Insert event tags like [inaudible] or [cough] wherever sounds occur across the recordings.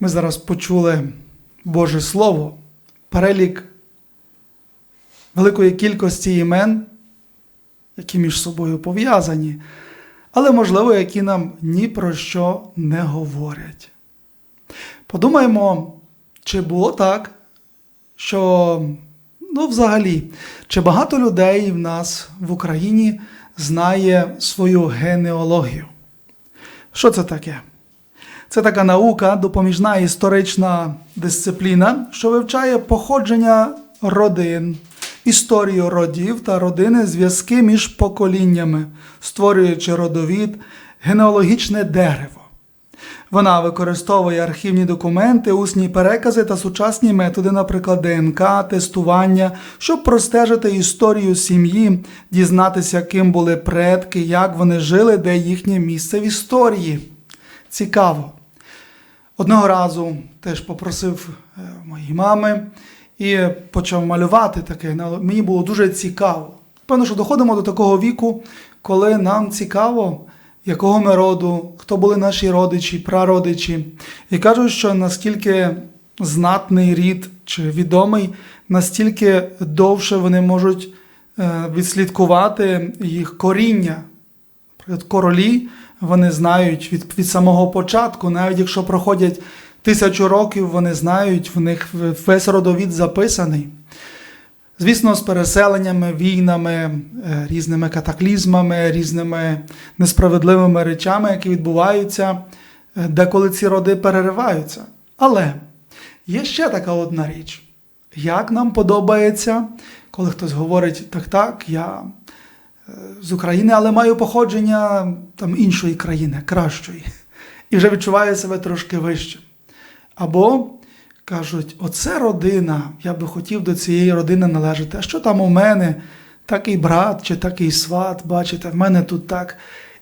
Ми зараз почули Боже Слово, перелік великої кількості імен, які між собою пов'язані, але, можливо, які нам ні про що не говорять. Подумаємо, чи було так, що, ну, взагалі, чи багато людей в нас в Україні знає свою генеалогію? Що це таке? Це така наука, допоміжна історична дисципліна, що вивчає походження родин, історію родів та родини, зв'язки між поколіннями, створюючи родовід, генеалогічне дерево. Вона використовує архівні документи, усні перекази та сучасні методи, наприклад, ДНК, тестування, щоб простежити історію сім'ї, дізнатися, ким були предки, як вони жили, де їхнє місце в історії. Цікаво. Одного разу теж попросив е, моєї мами і почав малювати таке. Мені було дуже цікаво. Певно, що доходимо до такого віку, коли нам цікаво, якого ми роду, хто були наші родичі, прародичі. І кажуть, що наскільки знатний рід чи відомий, настільки довше вони можуть е, відслідкувати їх коріння. Наприклад, королі вони знають від, від самого початку, навіть якщо проходять тисячу років, вони знають, в них весь родовід записаний. Звісно, з переселеннями, війнами, е, різними катаклізмами, різними несправедливими речами, які відбуваються, е, деколи ці роди перериваються. Але є ще така одна річ. Як нам подобається, коли хтось говорить, так, так, я з України, але маю походження там іншої країни, кращої, і вже відчуваю себе трошки вище. Або кажуть, оце родина, я би хотів до цієї родини належати. А що там у мене? Такий брат чи такий сват, бачите, в мене тут так.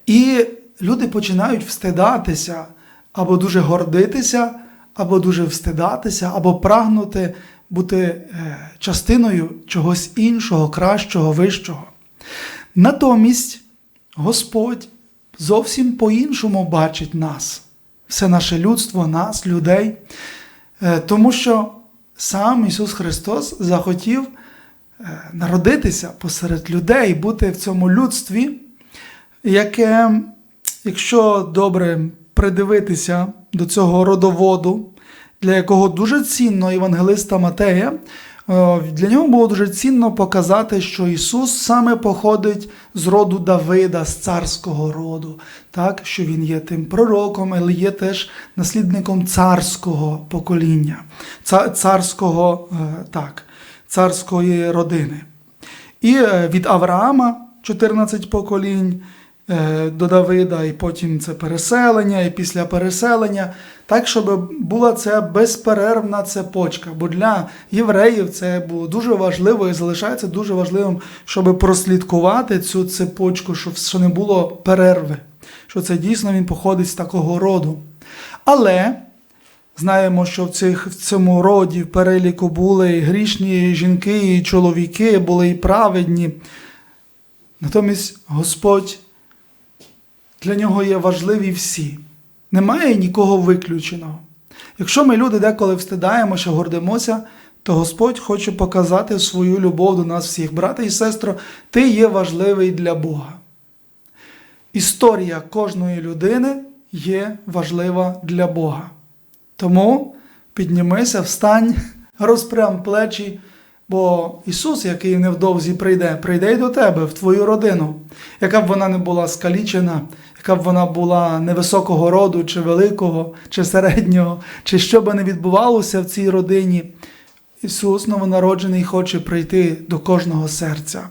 І люди починають встидатися, або дуже гордитися, або дуже встидатися, або прагнути бути е, частиною чогось іншого, кращого, вищого. Натомість Господь зовсім по-іншому бачить нас, все наше людство, нас, людей, Е, тому що сам Ісус Христос захотів е, народитися посеред людей, бути в цьому людстві, яке, якщо добре придивитися до цього родоводу, для якого дуже цінно євангелиста Матея, для нього було дуже цінно показати, що Ісус саме походить з роду Давида, з царського роду, так, що Він є тим пророком, але є теж наслідником царського покоління, царського, е, так, царської родини. І е, від Авраама 14 поколінь е, до Давида, і потім це переселення, і після переселення, так, щоб була ця безперервна цепочка. Бо для євреїв це було дуже важливо і залишається дуже важливим, щоб прослідкувати цю цепочку, щоб що не було перерви, що це дійсно він походить з такого роду. Але Знаємо, що в, цих, в цьому роді в переліку були і грішні жінки, і чоловіки, були і праведні. Натомість Господь для нього є важливі всі. Немає нікого виключеного. Якщо ми люди деколи встидаємося, гордимося, то Господь хоче показати свою любов до нас всіх. Брате і сестро, ти є важливий для Бога. Історія кожної людини є важлива для Бога. Тому піднімися, встань, [laughs] розпрям плечі, бо Ісус, який невдовзі прийде, прийде й до тебе, в твою родину, яка б вона не була скалічена, яка б вона була невисокого роду, чи великого, чи середнього, чи що би не відбувалося в цій родині. Ісус новонароджений хоче прийти до кожного серця.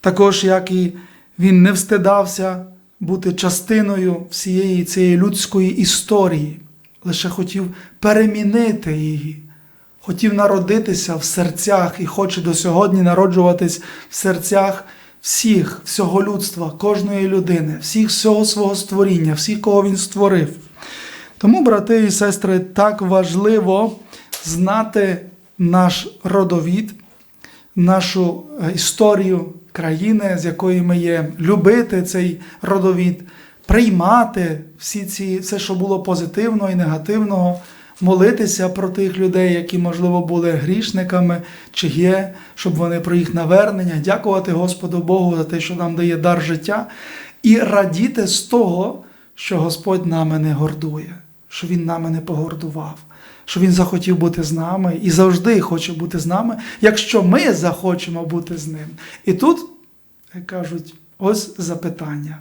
Також, як і Він не встидався бути частиною всієї цієї людської історії лише хотів перемінити її, хотів народитися в серцях і хоче до сьогодні народжуватись в серцях всіх, всього людства, кожної людини, всіх всього свого створіння, всіх, кого він створив. Тому, брати і сестри, так важливо знати наш родовід, нашу е, історію країни, з якої ми є, любити цей родовід приймати всі ці, все, що було позитивного і негативного, молитися про тих людей, які, можливо, були грішниками чи є, щоб вони про їх навернення, дякувати Господу Богу за те, що нам дає дар життя, і радіти з того, що Господь нами не гордує, що Він нами не погордував, що Він захотів бути з нами і завжди хоче бути з нами, якщо ми захочемо бути з ним. І тут як кажуть, ось запитання: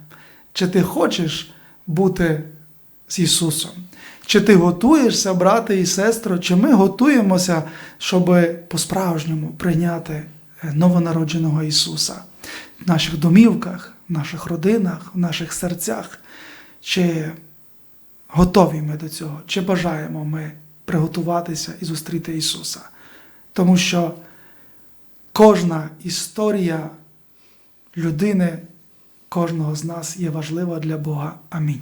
чи ти хочеш бути з Ісусом? Чи ти готуєшся, брати і сестро, чи ми готуємося, щоб по-справжньому прийняти е, новонародженого Ісуса в наших домівках, в наших родинах, в наших серцях? Чи готові ми до цього? Чи бажаємо ми приготуватися і зустріти Ісуса? Тому що кожна історія людини, кожного з нас є важлива для Бога. Амінь.